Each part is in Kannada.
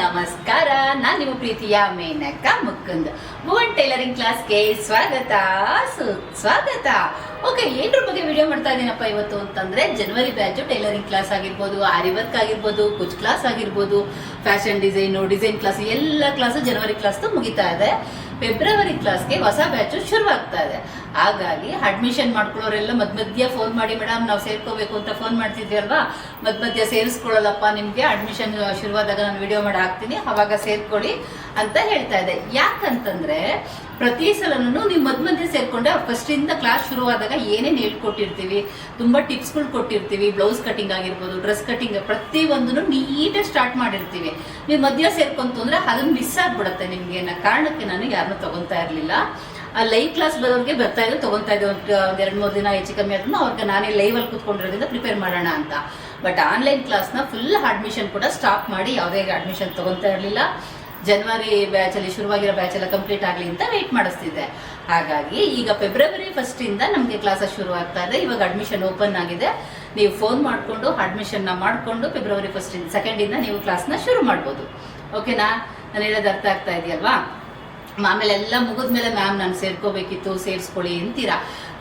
ನಮಸ್ಕಾರ, ನಾನು ನಿಮ್ಮ ಪ್ರೀತಿಯ ಮೇನಕ ಮುಕ್ಕುಂದ್ ಭುವನ್ ಟೈಲರಿಂಗ್ ಕ್ಲಾಸ್ಗೆ ಸ್ವಾಗತ ಸುಸ್ವಾಗತ ಓಕೆ, ಏನ್ರ ಬಗ್ಗೆ ವಿಡಿಯೋ ಮಾಡ್ತಾ ಇದ್ದೀನಪ್ಪ ಇವತ್ತು ಅಂತಂದ್ರೆ ಜನವರಿ ಬ್ಯಾಚು ಟೈಲರಿಂಗ್ ಕ್ಲಾಸ್ ಆಗಿರ್ಬೋದು, ಆರಿ ವರ್ಕ್ ಆಗಿರ್ಬೋದು, ಕುಚ್ ಕ್ಲಾಸ್ ಆಗಿರ್ಬೋದು ಫ್ಯಾಷನ್ ಡಿಸೈನು ಡಿಸೈನ್ ಕ್ಲಾಸ್ ಎಲ್ಲ ಕ್ಲಾಸು ಜನವರಿ ಕ್ಲಾಸ್ ಮುಗಿತಾ ಇದೆ. ಫೆಬ್ರವರಿ ಕ್ಲಾಸ್ಗೆ ಹೊಸ ಬ್ಯಾಚು ಶುರುವಾಗ್ತಾ ಇದೆ. ಹಾಗಾಗಿ ಅಡ್ಮಿಷನ್ ಮಾಡ್ಕೊಳ್ಳೋರೆಲ್ಲ ಮಧ್ಯ ಮಧ್ಯ ಫೋನ್ ಮಾಡಿ ಮೇಡಮ್ ನಾವು ಸೇರ್ಕೋಬೇಕು ಅಂತ ಫೋನ್ ಮಾಡ್ತಿದ್ವಿ ಅಲ್ವಾ ಮಧ್ಯ ಮಧ್ಯ ಸೇರಿಸ್ಕೊಳ್ಳಲ್ಲಪ್ಪ ನಿಮಗೆ. ಅಡ್ಮಿಷನ್ ಶುರುವಾದಾಗ ನಾನು ವಿಡಿಯೋ ಮಾಡಿ ಹಾಕ್ತೀನಿ. ಅವಾಗ ಸೇರ್ಕೊಳ್ಳಿ ಅಂತ ಹೇಳ್ತಾ ಇದೆ. ಯಾಕಂತಂದ್ರೆ ಪ್ರತಿ ಸಲನೂ ನೀವು ಮಧ್ಯ ಮಧ್ಯೆ ಸೇರ್ಕೊಂಡೆ ಫಸ್ಟ್ ಇಂದ ಕ್ಲಾಸ್ ಶುರುವಾದಾಗ ಏನೇನು ಹೇಳ್ಕೊಟ್ಟಿರ್ತೀವಿ? ತುಂಬಾ ಟಿಪ್ಸ್ಗಳು ಕೊಟ್ಟಿರ್ತೀವಿ. ಬ್ಲೌಸ್ ಕಟಿಂಗ್ ಆಗಿರ್ಬೋದು ಡ್ರೆಸ್ ಕಟಿಂಗ್ ಪ್ರತಿ ಒಂದನ್ನು ನೀಟಾಗಿ ಸ್ಟಾರ್ಟ್ ಮಾಡಿರ್ತೀವಿ. ನೀವು ಮಧ್ಯ ಸೇರ್ಕೊಂತು ಅಂದರೆ ಅದನ್ನ ಮಿಸ್ ಆಗ್ಬಿಡುತ್ತೆ ನಿಮ್ಗೆ. ಕಾರಣಕ್ಕೆ ನಾನು ಯಾರನ್ನೂ ತೊಗೊತಾ ಇರಲಿಲ್ಲ. ಆ ಲೈವ್ ಕ್ಲಾಸ್ ಬರೋರಿಗೆ ಬರ್ತಾ ಇದ್ದು ತೊಗೊತಾ ಇದ್ದೆ ಒಂದು ಎರಡು, ಮೂರು ದಿನ ಹೆಚ್ಚು ಕಮ್ಮಿ ಆದ್ರೂ ಅವ್ರಿಗೆ ನಾನೇ ಲೈವ್ ಅಲ್ಲಿ ಕೂತ್ಕೊಂಡಿರೋದ್ರಿಂದ ಪ್ರಿಪೇರ್ ಮಾಡೋಣ ಅಂತ. ಬಟ್ ಆನ್ಲೈನ್ ಕ್ಲಾಸ್ನ ಫುಲ್ ಅಡ್ಮಿಷನ್ ಕೂಡ ಸ್ಟಾಪ್ ಮಾಡಿ ಯಾವುದೇ ಅಡ್ಮಿಷನ್ ತೊಗೊತಾ ಇರಲಿಲ್ಲ. ಜನವರಿ ಬ್ಯಾಚ್ ಅಲ್ಲಿ ಶುರುವಾಗಿರೋ ಬ್ಯಾಚ್ ಎಲ್ಲ ಕಂಪ್ಲೀಟ್ ಆಗಲಿ ಅಂತ ವೆಯ್ಟ್ ಮಾಡಿಸ್ತಿದ್ದೆ. ಹಾಗಾಗಿ ಈಗ ಫೆಬ್ರವರಿ ಫಸ್ಟಿಂದ ನಮಗೆ ಕ್ಲಾಸಸ್ ಶುರು ಆಗ್ತಾ ಇದೆ. ಇವಾಗ ಅಡ್ಮಿಷನ್ ಓಪನ್ ಆಗಿದೆ. ನೀವು ಫೋನ್ ಮಾಡಿಕೊಂಡು ಅಡ್ಮಿಷನ್ನ ಮಾಡಿಕೊಂಡು ಫೆಬ್ರವರಿ ಫಸ್ಟಿಂದ ಸೆಕೆಂಡಿಂದ ನೀವು ಕ್ಲಾಸ್ನ ಶುರು ಮಾಡ್ಬೋದು. ಓಕೆನಾ ನಾನು ಹೇಳೋದು ಅರ್ಥ ಆಗ್ತಾ ಇದೆಯಲ್ವಾ? ಆಮೇಲೆ ಎಲ್ಲ ಮುಗಿದ್ಮೇಲೆ ಮ್ಯಾಮ್ ನಾನು ಸೇರ್ಕೋಬೇಕಿತ್ತು, ಸೇರಿಸ್ಕೊಳ್ಳಿ ಅಂತೀರಾ?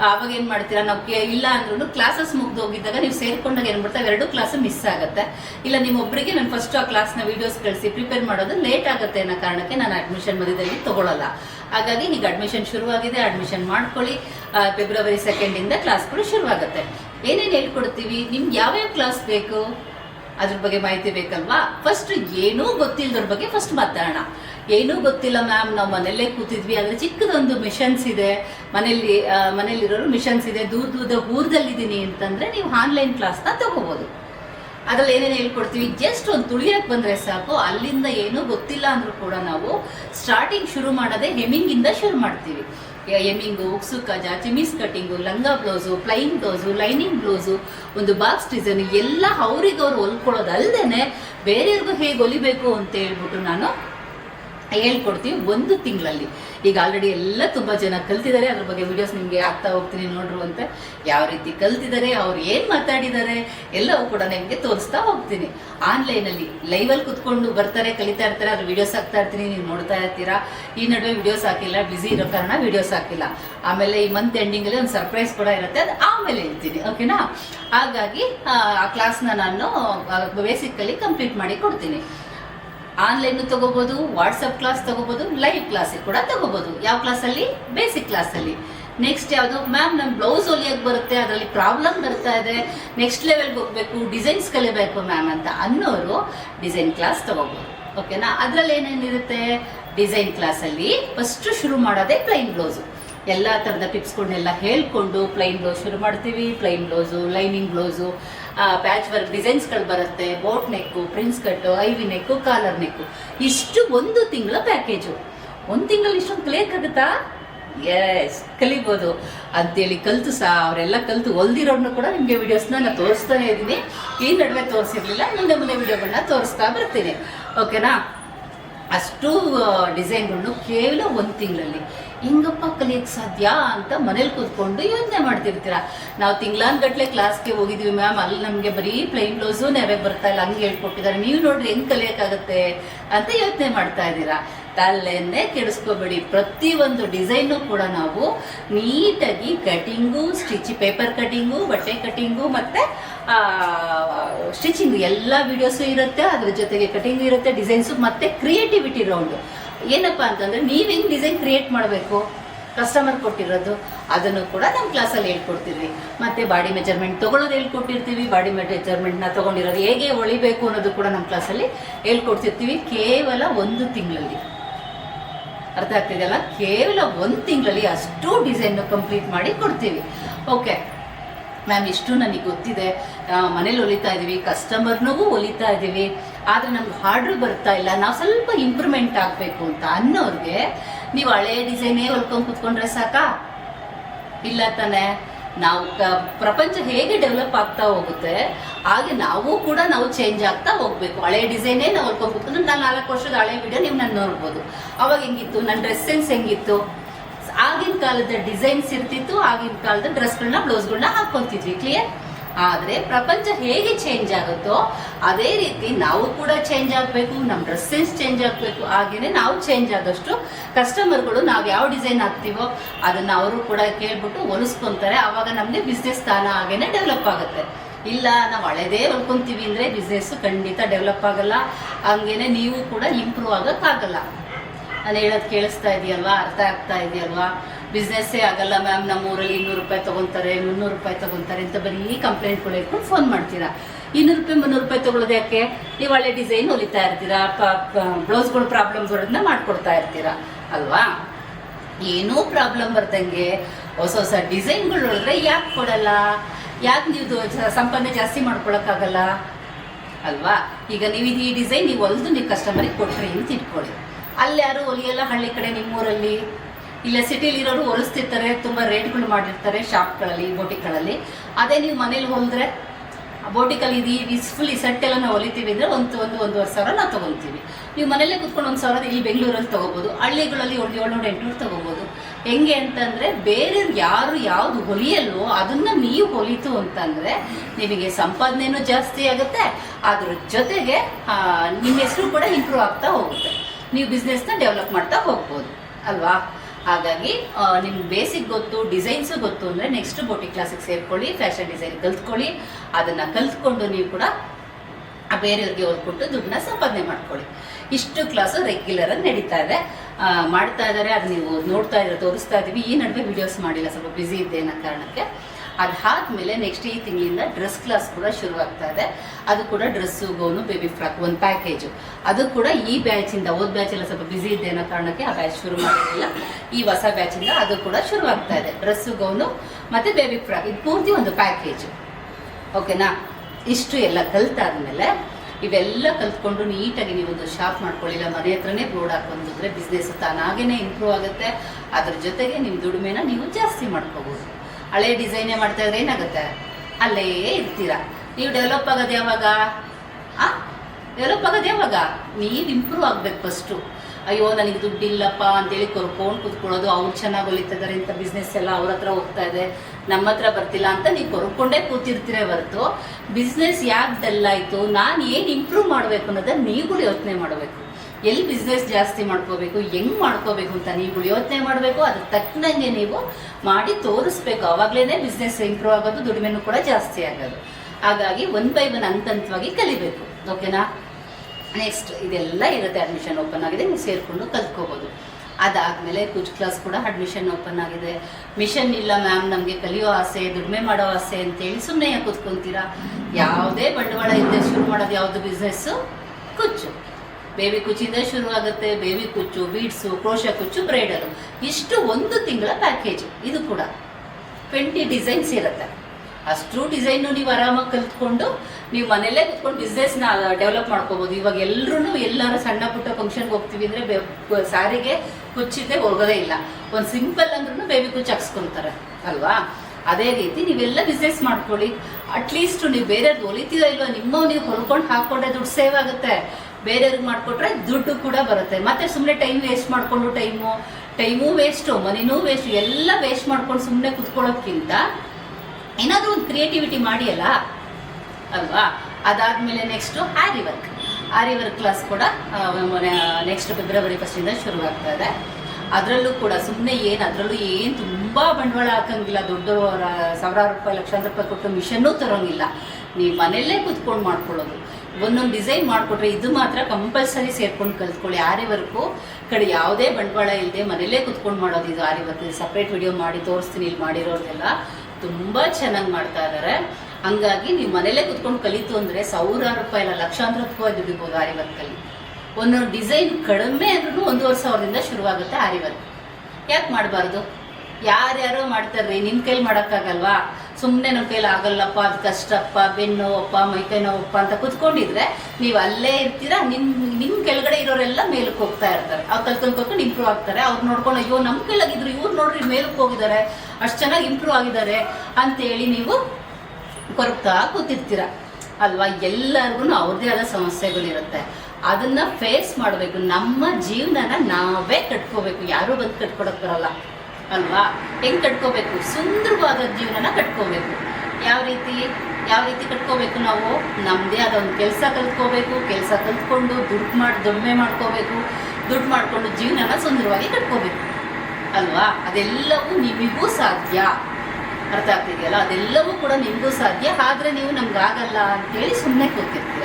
ಅವಾಗ ಏನು ಮಾಡ್ತೀರಾ? ನಾವು ಇಲ್ಲ ಅಂದ್ರೂ ಕ್ಲಾಸಸ್ ಮುಗ್ದು ಹೋಗಿದ್ದಾಗ ನೀವು ಸೇರ್ಕೊಂಡಾಗ ಏನು ಮಾಡ್ತಾ ಎರಡು ಕ್ಲಾಸ್ ಮಿಸ್ ಆಗುತ್ತೆ. ಇಲ್ಲ ನಿಮ್ಮೊಬ್ಬರಿಗೆ ನಾನು ಫಸ್ಟ್ ಆ ಕ್ಲಾಸ್ನ ವಿಡಿಯೋಸ್ ಕಳಿಸಿ ಪ್ರಿಪೇರ್ ಮಾಡೋದು ಲೇಟ್ ಆಗುತ್ತೆ ಅನ್ನೋ ಕಾರಣಕ್ಕೆ ನಾನು ಅಡ್ಮಿಷನ್ ಮಧ್ಯದಲ್ಲಿ ತಗೊಳ್ಳಲ್ಲ ಹಾಗಾಗಿ ನೀವು ಅಡ್ಮಿಷನ್ ಶುರುವಾಗಿದೆ. ಅಡ್ಮಿಷನ್ ಮಾಡ್ಕೊಳ್ಳಿ. ಫೆಬ್ರವರಿ ಸೆಕೆಂಡ್ ಇಂದ ಕ್ಲಾಸ್ಗಳು ಶುರುವಾಗುತ್ತೆ. ಏನೇನು ಹೇಳ್ಕೊಡ್ತೀವಿ? ನಿಮ್ಗೆ ಯಾವ್ಯಾವ ಕ್ಲಾಸ್ ಬೇಕು? ಅದ್ರ ಬಗ್ಗೆ ಮಾಹಿತಿ ಬೇಕಲ್ವಾ? ಫಸ್ಟ್ ಏನೂ ಗೊತ್ತಿಲ್ಲದ್ರ ಬಗ್ಗೆ ಫಸ್ಟ್ ಮಾತಾಡೋಣ. ಏನೂ ಗೊತ್ತಿಲ್ಲ ಮ್ಯಾಮ್ ನಾವು ಮನೆಯಲ್ಲೇ ಕೂತಿದ್ವಿ ಅಂದ್ರೆ ಚಿಕ್ಕದೊಂದು ಮಿಷನ್ಸ್ ಇದೆ. ಮನೆಯಲ್ಲಿ ಮನೆಯಲ್ಲಿರೋರು ಮಿಷನ್ಸ್ ಇದೆ. ದೂರ ದೂರದ ಊರದಲ್ಲಿದ್ದೀನಿ ಅಂತಂದ್ರೆ ನೀವು ಆನ್ಲೈನ್ ಕ್ಲಾಸ್ನ ತಗೋಬಹುದು ಅದ್ರಲ್ಲಿ ಏನೇನು ಹೇಳ್ಕೊಡ್ತೀವಿ? ಜಸ್ಟ್ ಒಂದು ತುಳಿಯಕ್ಕೆ ಬಂದ್ರೆ ಸಾಕು. ಅಲ್ಲಿಂದ ಏನೂ ಗೊತ್ತಿಲ್ಲ ಅಂದ್ರೂ ಕೂಡ ನಾವು ಸ್ಟಾರ್ಟಿಂಗ್ ಶುರು ಮಾಡೋದೇ ಹೆಮಿಂಗ್ ಇಂದ ಶುರು ಮಾಡ್ತೀವಿ. ಎಮ್ಮಿಂಗು, ಉಕ್ಸು ಕಜ, ಚಿಮಿಸ್ ಕಟ್ಟಿಂಗು ಲಂಗ blouse plain blouse, lining blouse, ಒಂದು ಬಾಕ್ಸ್ ಡಿಸೈನ್, ಎಲ್ಲ ಅವ್ರಿಗೆ ಅವ್ರು ಹೊಲ್ಕೊಳ್ಳೋದಲ್ದೇನೆ ಬೇರೆಯವ್ರಿಗೂ ಹೇಗೆ ಹೊಲಿಬೇಕು ಅಂತ ಹೇಳ್ಬಿಟ್ಟು ನಾನು ಹೇಳ್ಕೊಡ್ತೀವಿ ಒಂದು ತಿಂಗಳಲ್ಲಿ. ಈಗ ಆಲ್ರೆಡಿ ಎಲ್ಲ ತುಂಬ ಜನ ಕಲ್ತಿದ್ದಾರೆ ಅದ್ರ ಬಗ್ಗೆ ವಿಡಿಯೋಸ್ ನಿಮಗೆ ಆಗ್ತಾ ಹೋಗ್ತೀನಿ ನೋಡ್ರು ಅಂತ ಯಾವ ರೀತಿ ಕಲ್ತಿದ್ದಾರೆ ಅವ್ರು ಏನು ಮಾತಾಡಿದ್ದಾರೆ ಎಲ್ಲವೂ ಕೂಡ ನಿಮಗೆ ತೋರಿಸ್ತಾ ಹೋಗ್ತೀನಿ. ಆನ್ಲೈನಲ್ಲಿ ಲೈವಲ್ಲಿ ಕುತ್ಕೊಂಡು ಬರ್ತಾರೆ ಕಲಿತಾ ಇರ್ತಾರೆ ಅದ್ರ ವಿಡಿಯೋಸ್ ಹಾಕ್ತಾ ಇರ್ತೀನಿ ನೀವು ನೋಡ್ತಾ ಇರ್ತೀರಾ? ಈ ನಡುವೆ ವಿಡಿಯೋಸ್ ಹಾಕಿಲ್ಲ ಬ್ಯುಸಿ ಇರೋ ಕಾರಣ ವಿಡಿಯೋಸ್ ಹಾಕಿಲ್ಲ. ಆಮೇಲೆ ಈ ಮಂತ್ ಎಂಡಿಂಗಲ್ಲಿ ಒಂದು ಸರ್ಪ್ರೈಸ್ ಕೂಡ ಇರುತ್ತೆ ಅದು ಆಮೇಲೆ ಹೇಳ್ತೀನಿ ಓಕೆನಾ ಹಾಗಾಗಿ ಆ, ಕ್ಲಾಸ್ನ ನಾನು ಬೇಸಿಕಲಿ ಕಂಪ್ಲೀಟ್ ಮಾಡಿ ಕೊಡ್ತೀನಿ. ಆನ್ಲೈನ್ ತಗೋಬಹುದು ವಾಟ್ಸಪ್ ಕ್ಲಾಸ್ ತಗೋಬಹುದು ಲೈವ್ ಕ್ಲಾಸ್ ಕೂಡ ತಗೋಬಹುದು ಯಾವ ಕ್ಲಾಸಲ್ಲಿ ಬೇಸಿಕ್ ಕ್ಲಾಸಲ್ಲಿ ನೆಕ್ಸ್ಟ್ ಯಾವುದು? ಮ್ಯಾಮ್ ನಮ್ಮ ಬ್ಲೌಸ್ ಹೊಲಿಯಕ್ಕೆ ಬರುತ್ತೆ, ಅದರಲ್ಲಿ ಪ್ರಾಬ್ಲಮ್ ಬರ್ತಾ ಇದೆ. ನೆಕ್ಸ್ಟ್ ಲೆವೆಲ್ಗೆ ಹೋಗ್ಬೇಕು ಡಿಸೈನ್ಸ್ ಕಲಿಬೇಕು ಮ್ಯಾಮ್ ಅಂತ ಅನ್ನೋರು ಡಿಸೈನ್ ಕ್ಲಾಸ್ ತಗೋಬಹುದು ಓಕೆನಾ ಅದರಲ್ಲಿ ಏನೇನಿರುತ್ತೆ? ಡಿಸೈನ್ ಕ್ಲಾಸಲ್ಲಿ ಫಸ್ಟ್ ಶುರು ಮಾಡೋದೇ ಪ್ಲೈನ್ ಬ್ಲೌಸು ಎಲ್ಲ ಥರದ ಟಿಪ್ಸ್ಗಳನ್ನೆಲ್ಲ ಹೇಳ್ಕೊಂಡು ಪ್ಲೈನ್ ಬ್ಲೌಸ್ ಶುರು ಮಾಡ್ತೀವಿ. Plain blouse lining blouse patch work ಡಿಸೈನ್ಸ್ಗಳು ಬರುತ್ತೆ. Boat neck prince cut ivy neck collar neck ಇಷ್ಟು ಒಂದು ತಿಂಗಳ ಪ್ಯಾಕೇಜು ಒಂದು ತಿಂಗಳಲ್ಲಿ ಇಷ್ಟೊಂದು ಕಲಿಯೋಕ್ಕಾಗುತ್ತಾ ಎಸ್ ಕಲಿಬೋದು. ಅಂತೇಳಿ ಕಲ್ತು ಸಹ ಅವರೆಲ್ಲ ಕಲ್ತು ಹೊಲ್ದಿರೋರ್ನು ಕೂಡ ನಿಮಗೆ ವಿಡಿಯೋಸ್ನ ನಾನು ತೋರಿಸ್ತಾನೆ ಇದ್ದೀನಿ. ಈ ನಡುವೆ ತೋರಿಸಿರ್ಲಿಲ್ಲ, ಮುಂದೆ ಮುಂದೆ ವಿಡಿಯೋಗಳನ್ನ ತೋರಿಸ್ತಾ ಬರ್ತೀನಿ. ಓಕೆನಾ ಅಷ್ಟು ಡಿಸೈನ್ಗಳನ್ನು ಕೇವಲ ಒಂದು ತಿಂಗಳಲ್ಲಿ. ಹೆಂಗಪ್ಪ ಕಲಿಯಕ್ಕೆ ಸಾಧ್ಯ ಅಂತ ಮನೇಲಿ ಕೂತ್ಕೊಂಡು ಯೋಚನೆ ಮಾಡ್ತಿರ್ತೀರ? ನಾವು ತಿಂಗ್ಳಾನ್ಗಟ್ಲೆ ಕ್ಲಾಸ್ಗೆ ಹೋಗಿದ್ವಿ ಮ್ಯಾಮ್ ಅಲ್ಲಿ ನಮಗೆ ಬರೀ ಪ್ಲೈನ್ ಬ್ಲೌಸು ನೆವೆ ಬರ್ತಾ ಇಲ್ಲ. ಹಂಗೆ ಹೇಳ್ಕೊಟ್ಟಿದ್ದಾರೆ. ನೀವು ನೋಡ್ರಿ ಹೆಂಗೆ ಕಲಿಯೋಕ್ಕಾಗತ್ತೆ ಅಂತ ಯೋಚನೆ ಮಾಡ್ತಾ ಇದ್ದೀರಾ? ತಲೆಯನ್ನೇ ಕೆಡಿಸ್ಕೋಬೇಡಿ. ಪ್ರತಿಯೊಂದು ಡಿಸೈನು ಕೂಡ ನಾವು ನೀಟಾಗಿ ಕಟಿಂಗು, ಸ್ಟಿಚ್ ಪೇಪರ್ ಕಟಿಂಗು, ಬಟ್ಟೆ ಕಟಿಂಗು ಮತ್ತು ಸ್ಟಿಚಿಂಗ್ ಎಲ್ಲ ವಿಡಿಯೋಸು ಇರುತ್ತೆ. ಅದ್ರ ಜೊತೆಗೆ ಕಟಿಂಗು ಇರುತ್ತೆ, ಡಿಸೈನ್ಸು ಮತ್ತು ಕ್ರಿಯೇಟಿವಿಟಿ ರೌಂಡ್ ಏನಪ್ಪ ಅಂತಂದರೆ ನೀವು ಹೆಂಗೆ ಡಿಸೈನ್ ಕ್ರಿಯೇಟ್ ಮಾಡಬೇಕು? ಕಸ್ಟಮರ್ ಕೊಟ್ಟಿರೋದು, ಅದನ್ನು ಕೂಡ ನಮ್ಮ ಕ್ಲಾಸಲ್ಲಿ ಹೇಳ್ಕೊಡ್ತೀವಿ. ಮತ್ತು ಬಾಡಿ ಮೆಜರ್ಮೆಂಟ್ ತೊಗೊಳೋದು ಹೇಳ್ಕೊಟ್ಟಿರ್ತೀವಿ ಬಾಡಿ ಮೆಜರ್ಮೆಂಟ್ನ ತೊಗೊಂಡಿರೋದು ಹೇಗೆ ಹೊಳಿಬೇಕು ಅನ್ನೋದು ಕೂಡ ನಮ್ಮ ಕ್ಲಾಸಲ್ಲಿ ಹೇಳ್ಕೊಡ್ತಿರ್ತೀವಿ, ಕೇವಲ ಒಂದು ತಿಂಗಳಲ್ಲಿ. ಅರ್ಥ ಆಗ್ತಿದೆಯಲ್ಲ? ಕೇವಲ ಒಂದು ತಿಂಗಳಲ್ಲಿ ಅಷ್ಟು ಡಿಸೈನ್ ಕಂಪ್ಲೀಟ್ ಮಾಡಿ ಕೊಡ್ತೀವಿ. ಓಕೆ ಮ್ಯಾಮ್ ಇಷ್ಟು ನನಗೆ ಗೊತ್ತಿದೆ. ಮನೇಲಿ ಹೊಲಿತಾ ಇದ್ದೀವಿ ಕಸ್ಟಮರ್ನಿಗೂ ಹೊಲಿತಾ ಇದ್ದೀವಿ ಆದರೆ ನಮ್ಗೆ ಆರ್ಡ್ರ್ ಬರ್ತಾ ಇಲ್ಲ. ನಾವು ಸ್ವಲ್ಪ ಇಂಪ್ರೂವ್ಮೆಂಟ್ ಆಗಬೇಕು ಅಂತ ಅನ್ನೋರಿಗೆ ನೀವು ಹಳೆ ಡಿಸೈನೇ ಹೊಲ್ಕೊಂಡು ಕುತ್ಕೊಂಡ್ರೆ ಸಾಕಾ? ಇಲ್ಲ ತಾನೆ. ನಾವು ಪ್ರಪಂಚ ಹೇಗೆ ಡೆವಲಪ್ ಆಗ್ತಾ ಹೋಗುತ್ತೆ, ಹಾಗೆ ನಾವು ಕೂಡ ನಾವು ಚೇಂಜ್ ಆಗ್ತಾ ಹೋಗ್ಬೇಕು. ಹಳೆ ಡಿಸೈನೇ ನಾವು ಹೊಲ್ಕೊಂಡು ಕುತ್ಕೊಂಡು ನಾನು ನಾಲ್ಕು ವರ್ಷದ ಹಳೆ ವಿಡಿಯೋ ನೀವು ನಾನು ನೋಡ್ಬೋದು. ಅವಾಗ ಹೆಂಗಿತ್ತು? ನನ್ನ ಡ್ರೆಸ್ ಸೆನ್ಸ್ ಹೆಂಗಿತ್ತು? ಆಗಿನ ಕಾಲದ ಡಿಸೈನ್ಸ್ ಇರ್ತಿತ್ತು, ಆಗಿನ ಕಾಲದ ಡ್ರೆಸ್ಗಳನ್ನ ಬ್ಲೌಸ್ಗಳನ್ನ ಹಾಕ್ಕೊಂತಿದ್ವಿ. ಕ್ಲಿಯರ್ ಆದರೆ ಪ್ರಪಂಚ ಹೇಗೆ ಚೇಂಜ್ ಆಗುತ್ತೋ ಅದೇ ರೀತಿ ನಾವು ಕೂಡ ಚೇಂಜ್ ಆಗಬೇಕು ನಮ್ಮ ಡ್ರೆಸ್ಸೆನ್ಸ್ ಚೇಂಜ್ ಆಗಬೇಕು ಹಾಗೆಯೇ ನಾವು ಚೇಂಜ್ ಆದಷ್ಟು ಕಸ್ಟಮರ್ಗಳು ನಾವು ಯಾವ ಡಿಸೈನ್ ಹಾಕ್ತೀವೋ ಅದನ್ನು ಅವರು ಕೂಡ ಕೇಳ್ಬಿಟ್ಟು ಹೊಲಿಸ್ಕೊಂತಾರೆ. ಆವಾಗ ನಮಗೆ ಬಿಸ್ನೆಸ್ ಸ್ಥಾನ ಹಾಗೇನೆ ಡೆವಲಪ್ ಆಗುತ್ತೆ. ಇಲ್ಲ, ನಾವು ಹಳೆದೇ ಹೊಲ್ಕೊಂತೀವಿ ಅಂದರೆ ಬಿಸ್ನೆಸ್ಸು ಖಂಡಿತ ಡೆವಲಪ್ ಆಗಲ್ಲ. ಹಂಗೇನೆ ನೀವು ಕೂಡ ಇಂಪ್ರೂವ್ ಆಗೋಕ್ಕಾಗಲ್ಲ. ನಾನು ಹೇಳೋದು ಕೇಳಿಸ್ತಾ ಇದೆಯಲ್ವಾ? ಅರ್ಥ ಆಗ್ತಾ ಇದೆಯಲ್ವಾ? ಬಿಸ್ನೆಸ್ಸೇ ಆಗಲ್ಲ ಮ್ಯಾಮ್ ನಮ್ಮ ಊರಲ್ಲಿ ಇನ್ನೂರು ರೂಪಾಯಿ ತೊಗೊತಾರೆ ಮುನ್ನೂರು ರೂಪಾಯಿ ತೊಗೊತಾರೆ ಅಂತ ಬರೀ ಕಂಪ್ಲೇಂಟ್ಗಳು ಇಟ್ಕೊಂಡು ಫೋನ್ ಮಾಡ್ತೀರಾ? ಇನ್ನೂರು ರೂಪಾಯಿ, ಮುನ್ನೂರು ರೂಪಾಯಿ ತಗೊಳ್ಳೋದು ಯಾಕೆ? ನೀವು ಒಳ್ಳೆ ಡಿಸೈನ್ ಹೊಲಿತಾ ಇರ್ತೀರಾ? ಬ್ಲೌಸ್ಗಳು ಪ್ರಾಬ್ಲಮ್ಗಳನ್ನ ಮಾಡ್ಕೊಡ್ತಾ ಇರ್ತೀರಾ? ಅಲ್ವಾ? ಏನೂ ಪ್ರಾಬ್ಲಮ್ ಬರ್ದಂಗೆ ಹೊಸ ಹೊಸ ಡಿಸೈನ್ಗಳು ಹೊಡೆದ್ರೆ ಯಾಕೆ ಕೊಡಲ್ಲ? ಯಾಕೆ ನೀವು ಸಂಪಾದನೆ ಜಾಸ್ತಿ ಮಾಡ್ಕೊಳಕ್ಕಾಗಲ್ಲ? ಅಲ್ವಾ? ಈಗ ನೀವು ಇದು ಈ ಡಿಸೈನ್ ನೀವು ಹೊಲಿದು ನೀವು ಕಸ್ಟಮರಿಗೆ ಕೊಟ್ರಿ ಅಂತ ಇಟ್ಕೊಳ್ಳಿ. ಅಲ್ಲಿ ಯಾರು ಹೊಲಿಯಲ್ಲ? ಹಳ್ಳಿ ಕಡೆ ನಿಮ್ಮೂರಲ್ಲಿ? ಇಲ್ಲ ಸಿಟಿಲಿ ಇರೋರು ಹೊಲಿಸ್ತಿರ್ತಾರೆ, ತುಂಬ ರೇಟ್ಗಳು ಮಾಡಿರ್ತಾರೆ ಶಾಪ್ಗಳಲ್ಲಿ, ಬೋಟಿಕ್ಗಳಲ್ಲಿ. ಅದೇ ನೀವು ಮನೇಲಿ ಹೊಲಿದ್ರೆ, ಬೋಟಿಕಲ್ಲಿ ಇದು ಈ ಫುಲ್ ಈ ಸೆಟ್ ಎಲ್ಲ ನಾವು ಹೊಲಿತೀವಿ ಅಂದರೆ ಒಂದು ಒಂದು, ಒಂದೂವರೆ ಸಾವಿರ ನಾವು ತೊಗೊತೀವಿ ನೀವು ಮನೇಲೇ ಕುತ್ಕೊಂಡು ಒಂದು ಸಾವಿರ ಇಲ್ಲಿ ಬೆಂಗಳೂರಲ್ಲಿ ತೊಗೋಬೋದು, ಹಳ್ಳಿಗಳಲ್ಲಿ ಒಂದು ಏಳ್ನೂರು, ಎಂಟುನೂರು ತೊಗೋಬೋದು. ಹೆಂಗೆ ಅಂತಂದರೆ ಬೇರೆ ಯಾರು ಯಾವುದು ಹೊಲಿಯಲ್ವೋ ಅದನ್ನು ನೀವು ಹೊಲಿತು ಅಂತಂದರೆ ನಿಮಗೆ ಸಂಪಾದನೆಯೂ ಜಾಸ್ತಿ ಆಗುತ್ತೆ, ಅದ್ರ ಜೊತೆಗೆ ನಿಮ್ಮ ಹೆಸರು ಕೂಡ ಇಂಪ್ರೂವ್ ಆಗ್ತಾ ಹೋಗುತ್ತೆ. ನೀವು ಬಿಸ್ನೆಸ್ನ ಡೆವಲಪ್ ಮಾಡ್ತಾ ಹೋಗ್ಬೋದು, ಅಲ್ವಾ? ಹಾಗಾಗಿ ನಿಮ್ಗೆ ಬೇಸಿಕ್ ಗೊತ್ತು ಡಿಸೈನ್ಸು ಗೊತ್ತು ಅಂದರೆ ನೆಕ್ಸ್ಟ್ ಬೋಟಿಕ್ ಕ್ಲಾಸಿಗೆ ಸೇರ್ಕೊಳ್ಳಿ ಫ್ಯಾಷನ್ ಡಿಸೈನ್ ಕಲ್ತ್ಕೊಳ್ಳಿ. ಅದನ್ನು ಕಲ್ತ್ಕೊಂಡು ನೀವು ಕೂಡ ಬೇರೆಯವ್ರಿಗೆ ಹೊಲ್ಕೊಟ್ಟು ದುಡ್ಡನ್ನ ಸಂಪಾದನೆ ಮಾಡ್ಕೊಳ್ಳಿ. ಇಷ್ಟು ಕ್ಲಾಸು ರೆಗ್ಯುಲರ್ ಆಗಿ ನಡೀತಾ ಇದೆ. ಮಾಡ್ತಾ ಇದ್ದಾರೆ ಅದು ನೀವು ನೋಡ್ತಾ ಇದ್ರೆ, ತೋರಿಸ್ತಾ ಇದ್ದೀವಿ ಈ ನಡುವೆ ವಿಡಿಯೋಸ್ ಮಾಡಿಲ್ಲ, ಸ್ವಲ್ಪ ಬ್ಯುಸಿ ಇದ್ದೆ ಕಾರಣಕ್ಕೆ. ಅದಾದ್ಮೇಲೆ ನೆಕ್ಸ್ಟ್ ಈ ತಿಂಗಳಿಂದ ಡ್ರೆಸ್ ಕ್ಲಾಸ್ ಕೂಡ ಶುರು ಆಗ್ತಾ ಇದೆ. ಅದು ಕೂಡ ಡ್ರೆಸ್ಸು ಗೌನು ಬೇಬಿ ಫ್ರಾಕ್ ಒಂದು ಪ್ಯಾಕೇಜು ಅದು ಕೂಡ ಈ ಬ್ಯಾಚಿಂದ ಓದ್ ಬ್ಯಾಚ್ ಎಲ್ಲ ಸ್ವಲ್ಪ ಬ್ಯುಸಿ ಇದೆ ಅನ್ನೋ ಕಾರಣಕ್ಕೆ ಆ ಬ್ಯಾಚ್ ಶುರು ಮಾಡಿರಲಿಲ್ಲ. ಈ ಹೊಸ ಬ್ಯಾಚಿಂದ ಅದು ಕೂಡ ಶುರು ಆಗ್ತಾ ಇದೆ. ಡ್ರೆಸ್ಸು ಗೌನು ಮತ್ತು ಬೇಬಿ ಫ್ರಾಕ್ ಇದು ಪೂರ್ತಿ ಒಂದು ಪ್ಯಾಕೇಜು ಓಕೆನಾ ಇಷ್ಟು ಎಲ್ಲ ಕಲ್ತಾದ್ಮೇಲೆ ಇವೆಲ್ಲ ಕಲ್ತ್ಕೊಂಡು ನೀಟಾಗಿ ನೀವು ಒಂದು ಶಾಪ್ ಮಾಡ್ಕೊಳ್ಳಿಲ್ಲ ಮನೆ ಹತ್ರನೇ ಬೋರ್ಡ್ ಹಾಕೊಂಡಿದ್ರೆ ಬಿಸ್ನೆಸ್ ತಾನಾಗೇನೆ ಇಂಪ್ರೂವ್ ಆಗುತ್ತೆ. ಅದ್ರ ಜೊತೆಗೆ ನಿಮ್ಮ ದುಡಿಮೆನ ನೀವು ಜಾಸ್ತಿ ಮಾಡ್ಕೋಬೋದು. ಹಳೆ ಡಿಸೈನೇ ಮಾಡ್ತಾ ಇದ್ರೆ ಏನಾಗುತ್ತೆ? ಅಲ್ಲೇ ಇರ್ತೀರಾ. ನೀವು ಡೆವಲಪ್ ಆಗೋದು ಯಾವಾಗ? ಆ? ಡೆವಲಪ್ ಆಗೋದು ಯಾವಾಗ? ನೀವು ಇಂಪ್ರೂವ್ ಆಗ್ಬೇಕು ಫಸ್ಟು ಅಯ್ಯೋ, ನನಗೆ ದುಡ್ಡಿಲ್ಲಪ್ಪ ಅಂತೇಳಿ ಕೊರ್ಕೊಂಡು ಕೂತ್ಕೊಳ್ಳೋದು, ಅವ್ರು ಚೆನ್ನಾಗಿ ಹೊಲಿತಿದ್ದಾರೆ ಅಂತ ಬಿಸ್ನೆಸ್ ಎಲ್ಲ ಅವ್ರ ಹತ್ರ ಹೋಗ್ತಾ ಇದೆ, ನಮ್ಮ ಹತ್ರ ಬರ್ತಿಲ್ಲ ಅಂತ ನೀವು ಕೊರ್ಕೊಂಡೇ ಕೂತಿರ್ತೀರೇ ಹೊರತು. ಬಿಸ್ನೆಸ್ ಯಾಕೆ ಡಲ್ ಆಯಿತು, ನಾನು ಏನು ಇಂಪ್ರೂವ್ ಮಾಡಬೇಕು ಅನ್ನೋದನ್ನ ನೀವುಗಳು ಯೋಚನೆ ಮಾಡಬೇಕು. ಎಲ್ಲಿ ಬಿಸ್ನೆಸ್ ಜಾಸ್ತಿ ಮಾಡ್ಕೋಬೇಕು, ಹೆಂಗೆ ಮಾಡ್ಕೋಬೇಕು ಅಂತ ನೀವು ಯೋಚನೆ ಮಾಡಬೇಕು. ಅದ್ರ ತಕ್ಕನಂಗೆ ನೀವು ಮಾಡಿ ತೋರಿಸ್ಬೇಕು. ಅವಾಗಲೇ ಬಿಸ್ನೆಸ್ ಇಂಪ್ರೂವ್ ಆಗೋದು, ದುಡಿಮೆನೂ ಕೂಡ ಜಾಸ್ತಿ ಆಗೋದು. ಹಾಗಾಗಿ ಒನ್ ಬೈ ಒನ್ ಹಂತ ಹಂತವಾಗಿ ಕಲಿಬೇಕು ಓಕೆನಾ ನೆಕ್ಸ್ಟ್ ಇದೆಲ್ಲ ಇರುತ್ತೆ. ಅಡ್ಮಿಷನ್ ಓಪನ್ ಆಗಿದೆ. ನೀವು ಸೇರಿಕೊಂಡು ಕಲ್ತ್ಕೋಬೋದು. ಅದಾದಮೇಲೆ ಕುಚ್ ಕ್ಲಾಸ್ ಕೂಡ ಅಡ್ಮಿಷನ್ ಓಪನ್ ಆಗಿದೆ. ಮಿಷನ್ ಇಲ್ಲ ಮ್ಯಾಮ್ ನಮಗೆ ಕಲಿಯೋ ಆಸೆ, ದುಡಿಮೆ ಮಾಡೋ ಆಸೆ ಅಂತೇಳಿ ಸುಮ್ಮನೆ ಕೂತ್ಕೊಂತೀರಾ? ಯಾವುದೇ ಬಂಡವಾಳ ಇಲ್ಲದೆ ಶುರು ಮಾಡೋದು ಯಾವುದು ಬಿಸ್ನೆಸ್ಸು ಕುಚ್ಚು. ಬೇಬಿ ಕುಚ್ಚಿಂದ ಶುರು ಆಗುತ್ತೆ ಬೇಬಿ ಕುಚ್ಚು, ಬೀಡ್ಸು, ಕ್ರೋಶ ಕುಚ್ಚು, ಬ್ರೈಡಲು. ಇಷ್ಟು ಒಂದು ತಿಂಗಳ ಪ್ಯಾಕೇಜ್. ಇದು ಕೂಡ. ಟ್ವೆಂಟಿ ಡಿಸೈನ್ಸ್ ಇರುತ್ತೆ. ಅಷ್ಟು ಡಿಸೈನು ನೀವು ಆರಾಮಾಗಿ ಕಲ್ತ್ಕೊಂಡು ನೀವು ಮನೆಯಲ್ಲೇ ಕುತ್ಕೊಂಡು ಬಿಸ್ನೆಸ್ನ ಡೆವಲಪ್ ಮಾಡ್ಕೋಬೋದು. ಇವಾಗ ಎಲ್ಲರೂ ಎಲ್ಲರೂ ಸಣ್ಣ ಪುಟ್ಟ ಫಂಕ್ಷನ್ಗೆ ಹೋಗ್ತೀವಿ ಅಂದರೆ ಸಾರಿಗೆ ಕುಚ್ಚಿದ್ದೆ ಹೋಗೋದೇ ಇಲ್ಲ. ಒಂದು ಸಿಂಪಲ್ ಅಂದ್ರೂ ಬೇಬಿ ಕುಚ್ಚು ಹಾಕ್ಸ್ಕೊತಾರೆ. ಅಲ್ವಾ? ಅದೇ ರೀತಿ ನೀವೆಲ್ಲ ಬಿಸ್ನೆಸ್ ಮಾಡ್ಕೊಳ್ಳಿ. ಅಟ್ಲೀಸ್ಟ್ ನೀವು ಬೇರೆಯವ್ರದ್ದು ಹೊಲಿತೀರೋ ಇಲ್ವಾ? ನಿಮ್ಮ ನೀವು ಹೊಲ್ಕೊಂಡು ಹಾಕ್ಕೊಂಡ್ರೆ ದುಡ್ಡು ಸೇವ್ ಆಗುತ್ತೆ. ಬೇರೆಯವ್ರಿಗೆ ಮಾಡಿಕೊಟ್ರೆ ದುಡ್ಡು ಕೂಡ ಬರುತ್ತೆ. ಮತ್ತೆ ಸುಮ್ಮನೆ ಟೈಮ್ ವೇಸ್ಟ್ ಮಾಡಿಕೊಂಡು ಟೈಮು ಟೈಮೂ ವೇಸ್ಟು ಮನಿನೂ ವೇಸ್ಟ್ ಎಲ್ಲ ವೇಸ್ಟ್ ಮಾಡ್ಕೊಂಡು ಸುಮ್ಮನೆ ಕುತ್ಕೊಳ್ಳೋಕ್ಕಿಂತ ಏನಾದರೂ ಒಂದು ಕ್ರಿಯೇಟಿವಿಟಿ ಮಾಡಿಯಲ್ಲ ಅಲ್ವಾ? ಅದಾದಮೇಲೆ next aari work aari work class ಕೂಡ ನೆಕ್ಸ್ಟ್ ಫೆಬ್ರವರಿ ಫಸ್ಟಿಂದ ಶುರು ಆಗ್ತಾ ಇದೆ ಅದರಲ್ಲೂ ಕೂಡ ಸುಮ್ಮನೆ ಏನು, ಅದರಲ್ಲೂ ಏನು ತುಂಬ ಬಂಡವಾಳ ಹಾಕಂಗಿಲ್ಲ. ದೊಡ್ಡ ಸಾವಿರಾರು ರೂಪಾಯಿ, ಲಕ್ಷಾಂತರ ರೂಪಾಯಿ ಕೊಟ್ಟು ಮಿಷನ್ನೂ ತರೋಂಗಿಲ್ಲ. ನೀವು ಮನೆಯಲ್ಲೇ ಕುತ್ಕೊಂಡು ಮಾಡ್ಕೊಳ್ಳೋದು. ಒಂದೊಂದು ಡಿಸೈನ್ ಮಾಡಿಕೊಟ್ರೆ ಇದು ಮಾತ್ರ ಕಂಪಲ್ಸರಿ ಸೇರ್ಕೊಂಡು ಕಲ್ತ್ಕೊಳ್ಳಿ. ಆರಿ ವರ್ಕು ಕಡೆ ಯಾವುದೇ ಬಂಡವಾಳ ಇಲ್ಲದೆ ಮನೆಯಲ್ಲೇ ಕುತ್ಕೊಂಡು ಮಾಡೋದು ಇದು ಆರಿ ಸಪ್ರೇಟ್ ವಿಡಿಯೋ ಮಾಡಿ ತೋರಿಸ್ತೀನಿ ಇಲ್ಲಿ ಮಾಡಿರೋದೆಲ್ಲ ತುಂಬ ಚೆನ್ನಾಗಿ ಮಾಡ್ತಾ ಇದ್ದಾರೆ ಹಂಗಾಗಿ ನೀವು ಮನೇಲೇ ಕುತ್ಕೊಂಡು ಕಲಿತು ಅಂದರೆ ಸಾವಿರಾರು ರೂಪಾಯಿ ಇಲ್ಲ ಲಕ್ಷಾಂತರ ರೂಪಾಯಿ ದುಡಿಬೋದು ಆರಿ ವರ್ಕಲ್ಲಿ ಒಂದೊಂದು ಡಿಸೈನ್ ಕಡಿಮೆ ಅಂದ್ರೂ ಒಂದೂವರೆ ಸಾವಿರದಿಂದ ಶುರುವಾಗುತ್ತೆ ಆರಿ ವರ್ಕ್ ಯಾಕೆ ಮಾಡಬಾರ್ದು? ಯಾರ್ಯಾರೋ ಮಾಡ್ತಾರ್ರಿ ನಿಮ್ಮ ಕೈಲಿ ಮಾಡೋಕ್ಕಾಗಲ್ವಾ? ಸುಮ್ಮನೆ ನಮ್ಮ ಕೈಲಿ ಆಗಲ್ಲಪ್ಪ, ಅದು ಕಷ್ಟಪ್ಪ, ಬೆನ್ನು ಮೈ ಮೈಕೈ ನೋವಪ್ಪ ಅಂತ ಕುತ್ಕೊಂಡಿದ್ರೆ ನೀವು ಅಲ್ಲೇ ಇರ್ತೀರಾ ನಿಮ್ಮ ನಿಮ್ ಕೆಳಗಡೆ ಇರೋರೆಲ್ಲ ಮೇಲಕ್ಕೆ ಹೋಗ್ತಾ ಇರ್ತಾರೆ. ಅವ್ರು ಕಲ್ತ್ಕೊಂಡು ಇಂಪ್ರೂವ್ ಆಗ್ತಾರೆ. ಅವ್ರು ನೋಡ್ಕೊಂಡು, ಅಯ್ಯೋ ನಮ್ಮ ಕೆಳಗಿದ್ರು, ಇವ್ರು ನೋಡ್ರಿ ಮೇಲಕ್ಕೆ ಹೋಗಿದ್ದಾರೆ, ಅಷ್ಟು ಚೆನ್ನಾಗಿ ಇಂಪ್ರೂವ್ ಆಗಿದ್ದಾರೆ ಅಂತೇಳಿ ನೀವು ಕೊರಗ್ತಾ ಕೂತಿರ್ತೀರ. ಅಲ್ವಾ? ಎಲ್ಲರಿಗೂ ಅವ್ರದೇ ಆದ ಸಮಸ್ಯೆಗಳಿರುತ್ತೆ. ಅದನ್ನ ಫೇಸ್ ಮಾಡಬೇಕು. ನಮ್ಮ ಜೀವನನ ನಾವೇ ಕಟ್ಕೋಬೇಕು. ಯಾರೂ ಬಂದು ಕಟ್ಕೊಡಕ್ ಬರಲ್ಲ. ಅಲ್ವಾ? ಹೆಂಗ್ ಕಟ್ಕೋಬೇಕು? ಸುಂದರವಾದ ಜೀವನನ ಕಟ್ಕೋಬೇಕು. ಯಾವ ರೀತಿ? ಯಾವ ರೀತಿ ಕಟ್ಕೋಬೇಕು ನಾವು? ನಮ್ಮದೇ ಆದ ಒಂದು ಕೆಲಸ ಕಲ್ತ್ಕೋಬೇಕು, ಕೆಲಸ ಕಲ್ತ್ಕೊಂಡು ದುಡ್ಡು ಮಾಡಿ ದೊಮ್ಮೆ ಮಾಡ್ಕೋಬೇಕು, ದುಡ್ಡು ಮಾಡಿಕೊಂಡು ಜೀವನನ ಸುಂದರವಾಗಿ ಕಟ್ಕೋಬೇಕು. ಅಲ್ವಾ? ಅದೆಲ್ಲವೂ ನಿಮಗೂ ಸಾಧ್ಯ. ಅರ್ಥ ಆಗ್ತಿದೆಯಲ್ಲ? ಅದೆಲ್ಲವೂ ಕೂಡ ನಿಮಗೂ ಸಾಧ್ಯ. ಆದರೆ ನೀವು ನಮ್ಗೆ ಆಗಲ್ಲ ಅಂತೇಳಿ ಸುಮ್ಮನೆ ಕೂತಿರ್ತೀರ.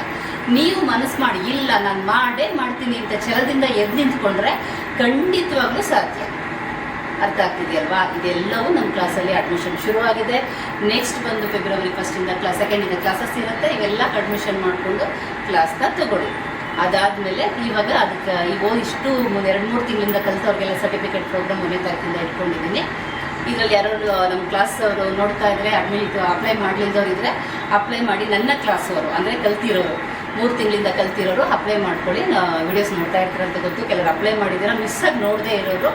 ನೀವು ಮನಸ್ಸು ಮಾಡಿ, ಇಲ್ಲ, ನಾನು ಮಾಡೇ ಮಾಡ್ತೀನಿ ಅಂತ ಛಲದಿಂದ ಎದ್ದು ನಿಂತ್ಕೊಂಡ್ರೆ ಖಂಡಿತವಾಗ್ಲೂ ಸಾಧ್ಯ. ಅರ್ಥ ಆಗ್ತಿದೆಯಲ್ವಾ? ಇದೆಲ್ಲವೂ ನಮ್ಮ ಕ್ಲಾಸಲ್ಲಿ ಅಡ್ಮಿಷನ್ ಶುರುವಾಗಿದೆ. ನೆಕ್ಸ್ಟ್ ಬಂದು ಫೆಬ್ರವರಿ ಫಸ್ಟಿಂದ ಕ್ಲಾಸ್ ಸೆಕೆಂಡಿಂದ ಕ್ಲಾಸಸ್ ಇರುತ್ತೆ. ಇವೆಲ್ಲ ಅಡ್ಮಿಷನ್ ಮಾಡಿಕೊಂಡು ಕ್ಲಾಸ್ನ ತಗೊಳ್ಳಿ. ಅದಾದಮೇಲೆ ಇವಾಗ ಅದಕ್ಕೆ ಈಗ ಇಷ್ಟು ಒಂದು ಎರಡು, ಮೂರು ತಿಂಗಳಿಂದ ಕಲಿತವ್ರಿಗೆಲ್ಲ ಸರ್ಟಿಫಿಕೇಟ್ ಪ್ರೋಗ್ರಾಮ್ ಒಂದನೇ ತಾರೀಕಿಂದ ಇಟ್ಕೊಂಡಿದ್ದೀನಿ. ಇದರಲ್ಲಿ ಯಾರು ನಮ್ಮ ಕ್ಲಾಸ್ ಅವರು ನೋಡ್ತಾ ಇದ್ರೆ ಅಡ್ಮಿಟ್ ಅಪ್ಲೈ ಮಾಡಲಿದ್ದವ್ರು ಇದ್ದರೆ ಅಪ್ಲೈ ಮಾಡಿ ನನ್ನ ಕ್ಲಾಸ್ ಅವರು, ಅಂದರೆ ಕಲ್ತಿರೋರು. ಮೂರು ತಿಂಗಳಿಂದ ಕಲ್ತಿರೋರು ಅಪ್ಲೈ ಮಾಡ್ಕೊಳ್ಳಿ. ವಿಡಿಯೋಸ್ ನೋಡ್ತಾ ಇರ್ತಾರೆ ಅಂತ ಗೊತ್ತು. ಕೆಲವರು ಅಪ್ಲೈ ಮಾಡಿದ್ದೀರಾ ಮಿಸ್ ಆಗಿ ನೋಡದೇ ಇರೋರು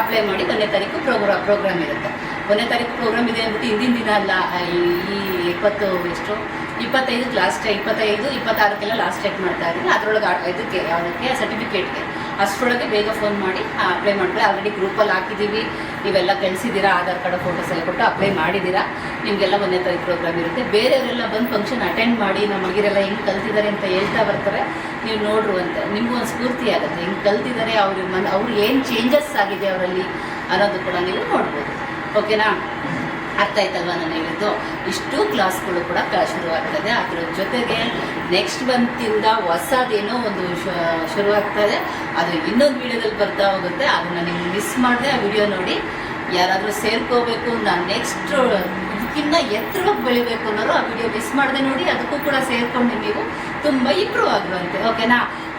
ಅಪ್ಲೈ ಮಾಡಿ ಒಂದನೇ ತಾರೀಕು ಪ್ರೋಗ್ರಾಮ್ ಪ್ರೋಗ್ರಾಮ್ ಇರುತ್ತೆ. ಒಂದನೇ ತಾರೀಕು ಪ್ರೋಗ್ರಾಮ್ ಇದೆ ಅಂದ್ಬಿಟ್ಟು ಹಿಂದಿನ ದಿನ ಅಲ್ಲ ಈ ಇಪ್ಪತ್ತು ಎಷ್ಟು? ಇಪ್ಪತ್ತೈದಕ್ಕೆ ಲಾಸ್ಟ್ ಇಪ್ಪತ್ತೈದು, ಇಪ್ಪತ್ತಾರಕ್ಕೆಲ್ಲ ಲಾಸ್ಟ್ ಚೆಕ್ ಮಾಡ್ತಾ ಇದ್ದೀನಿ. ಅದರೊಳಗೆ ಇದಕ್ಕೆ ಯಾವುದಕ್ಕೆ ಸರ್ಟಿಫಿಕೇಟ್ಗೆ ಅಷ್ಟರೊಳಗೆ ಬೇಗ ಫೋನ್ ಮಾಡಿ ಅಪ್ಲೈ ಮಾಡ್ಕೊಳ್ಳಿ. ಆಲ್ರೆಡಿ ಗ್ರೂಪಲ್ಲಿ ಹಾಕಿದ್ದೀವಿ ನೀವೆಲ್ಲ ಕಳಿಸಿದ್ದೀರಾ, ಆಧಾರ್ ಕಾರ್ಡ್ ಫೋಟೋಸ್ ಎಲ್ಲ ಕೊಟ್ಟು ಅಪ್ಲೈ ಮಾಡಿದ್ದೀರಾ. ನಿಮಗೆಲ್ಲ ಒಂದೇ ತಾರೀಕು ಪ್ರೋಗ್ರಾಮ್ ಇರುತ್ತೆ. ಬೇರೆಯವರೆಲ್ಲ ಬಂದು ಫಂಕ್ಷನ್ ಅಟೆಂಡ್ ಮಾಡಿ, ನಮ್ಮ ಹುಡುಗಿರೆಲ್ಲ ಹೆಂಗೆ ಕಲ್ತಿದ್ದಾರೆ ಅಂತ ಹೇಳ್ತಾ ಬರ್ತಾರೆ. ನೀವು ನೋಡ್ರು ಅಂತ. ನಿಮಗೂ ಒಂದು ಸ್ಫೂರ್ತಿ ಆಗುತ್ತೆ. ಹೆಂಗೆ ಕಲ್ತಿದ್ದಾರೆ, ಅವ್ರ ಮನ ಅವ್ರು ಏನು ಚೇಂಜಸ್ ಆಗಿದೆ ಅವರಲ್ಲಿ ಅನ್ನೋದು ಕೂಡ ನೀವು ನೋಡ್ಬೋದು. ಓಕೆನಾ ಅರ್ಥ ಆಯ್ತಲ್ವಾ ನಾನು ಹೇಳಿದ್ದು ಇಷ್ಟು ಕ್ಲಾಸ್ಗಳು ಕೂಡ ಶುರುವಾಗ್ತದೆ. ಅದ್ರ ಜೊತೆಗೆ ನೆಕ್ಸ್ಟ್ ಮಂತಿಂದ ಹೊಸದೇನೋ ಒಂದು ಶುರುವಾಗ್ತದೆ. ಅದು ಇನ್ನೊಂದು ವಿಡಿಯೋದಲ್ಲಿ ಬರ್ತಾ ಹೋಗುತ್ತೆ. ಅದನ್ನ ನೀವು ಮಿಸ್ ಮಾಡಿದೆ ಆ ವಿಡಿಯೋ ನೋಡಿ. ಯಾರಾದರೂ ಸೇರ್ಕೋಬೇಕು ನಾನು ನೆಕ್ಸ್ಟ್ ಇದಕ್ಕಿಂತ ಎತ್ತರವಾಗಿ ಬೆಳಿಬೇಕು ಅನ್ನೋರು ಆ ವಿಡಿಯೋ ಮಿಸ್ ಮಾಡದೆ ನೋಡಿ. ಅದಕ್ಕೂ ಕೂಡ ಸೇರ್ಕೊಂಡು ನೀವು. ತುಂಬ ಇಂಪ್ರೂವ್ ಆಗುವಂತೆ. ಓಕೆನಾ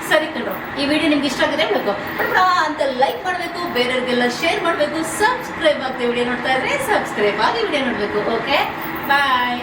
ಸರಿ ಕಣ್ರು, ಈ ವಿಡಿಯೋ ನಿಮ್ಗೆ ಇಷ್ಟ ಆಗಿದೆ ಹೇಳ್ಬೇಕು ಬಡ ಅಂತ ಲೈಕ್ ಮಾಡಬೇಕು, ಬೇರೆಯವ್ರಿಗೆಲ್ಲ ಶೇರ್ ಮಾಡಬೇಕು ಸಬ್ಸ್ಕ್ರೈಬ್ ಆಗ್ತೀವಿ ವಿಡಿಯೋ ನೋಡ್ತಾ ಇದ್ರೆ ಸಬ್ಸ್ಕ್ರೈಬ್ ಆಗಿ ವಿಡಿಯೋ ನೋಡಬೇಕು ಓಕೆ ಬಾಯ್